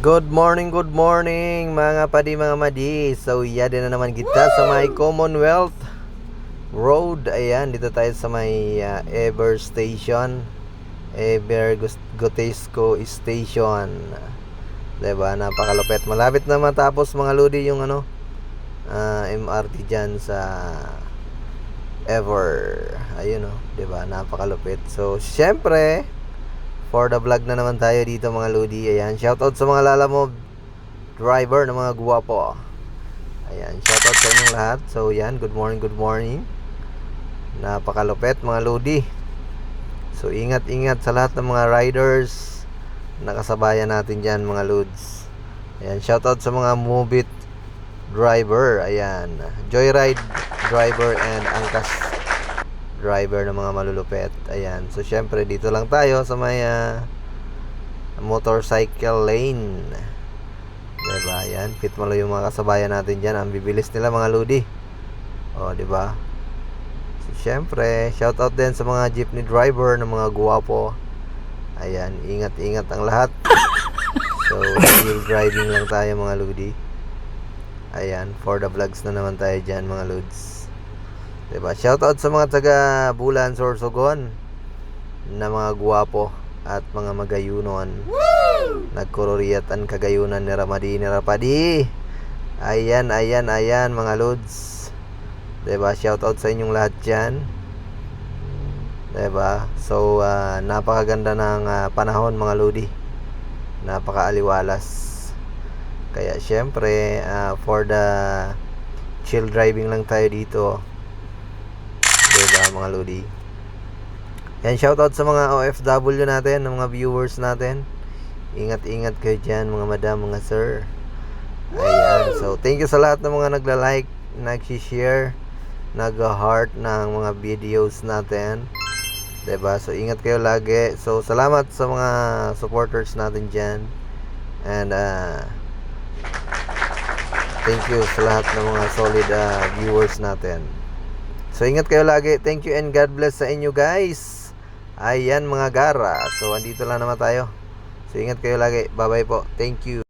Good morning, good morning mga padi mga madi. So yada na naman kita sa may Commonwealth Road. Ayan, dito tayo sa may uh, Ever Station. Ever Gotesco Station. 'Di ba? Napakalupit. Malapit na matapos mga lodi yung ano ah, MRT diyan sa Ever. Ayun oh, 'di ba? Napakalupit. So, syempre, for the vlog na naman tayo dito mga lodi. Ayan, shoutout sa mga lalamob driver na mga guwapo. Ayan, shoutout sa inyong lahat. So, yan, good morning, good morning. Napakalupit mga lodi. So, ingat-ingat sa lahat ng mga riders na kasabayan natin dyan mga lods. Ayan, shoutout sa mga Mobit driver. Ayan, Joyride driver and Angkas driver ng mga malulupet. Ayan. So, syempre, dito lang tayo sa may ah, motorcycle lane. Diba? Ayan. Fit malo yung mga kasabayan natin dyan. Ang bibilis nila mga ludi. O, diba? So, syempre, shoutout din sa mga jeepney driver ng mga guwapo. Ayan. Ingat-ingat ang lahat. So, wheel driving lang tayo mga ludi. Ayan. For the vlogs na naman tayo dyan mga lods. Diba? Shoutout sa mga taga Bulan, Sorsogon na mga guwapo at mga magayunon. Nagkururiyatan kagayunan ni Ramadi ni Rapadi. Ayan, ayan, ayan mga lods. Diba? Shoutout sa inyong lahat dyan. Diba? So, ah, napakaganda ng ah, panahon mga lodi. Napakaaliwalas. Kaya syempre, ah, for the chill driving lang tayo dito. Diba mga lodi? Yan, shoutout sa mga OFW natin, ng mga viewers natin. Ingat-ingat kayo dyan, mga madam, mga sir. Ayan, so thank you sa lahat ng mga nagla-like, nag-share, nag-heart ng mga videos natin. ba So ingat kayo lagi. So salamat sa mga supporters natin dyan. And uh, thank you sa lahat ng mga solid uh, viewers natin. So ingat kayo lagi. Thank you and God bless sa inyo guys. Ayan mga gara. So andito lang naman tayo. So ingat kayo lagi. Bye bye po. Thank you.